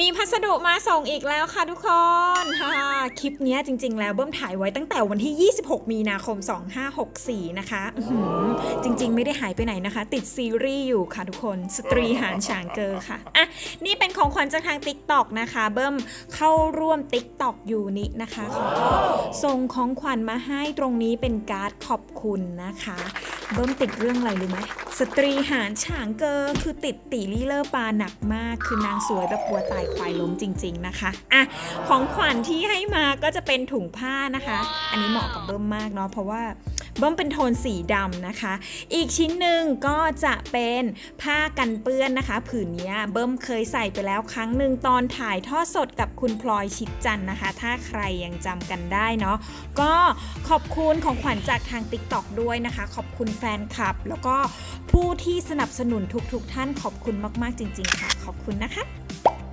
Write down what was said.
มีพัสดุมาส่งอีกแล้วค่ะทุกคนฮ่าคลิปนี้จริง ๆ แล้วเบิ้มถ่ายไว้ตั้งแต่วันที่ 26 มีนาคม 2564 นะคะจริง ๆ ไม่ได้หายไปไหนนะคะ ติดซีรีส์อยู่ค่ะทุกคน สตรีหารฉางเกอค่ะ อะ นี่เป็นของขวัญจากทาง t ิ k t o k นะคะ เบิ้มเข้าร่วม t ิ k t o k อยู่นี้นะคะเขาก็ส่งของขวัญมาให้ตรงนี้เป็นการ์ดขอบคุณนะคะ เบิ้มติดเรื่องอะไรรู้ไหม สตรีหารฉางเกอคือติดตีลี่เลอร์ปลาหนักมาก คือนางสวยแบบบัวตายควายล้มจริง ๆนะคะอะของขวัญที่ให้มาก็จะเป็นถุงผ้านะคะ อันนี้เหมาะกับเบิ้มมากเนาะเพราะว่า เบิ้มเป็นโทนสีดำนะคะ อีกชิ้นหนึ่งก็จะเป็นผ้ากันเปื้อนนะคะ ผืนนี้เบิ้มเคยใส่ไปแล้วครั้งหนึ่งตอนถ่ายทอดสดกับคุณพลอยชิดจันนะคะ ถ้าใครยังจำกันได้เนาะก็ขอบคุณของขวัญจากทาง t ิ k t o k ด้วยนะคะ ขอบคุณแฟนคลับ แล้วก็ผู้ที่สนับสนุนทุกๆทท่านขอบคุณมากๆจริง ๆ ค่ะ ขอบคุณนะคะ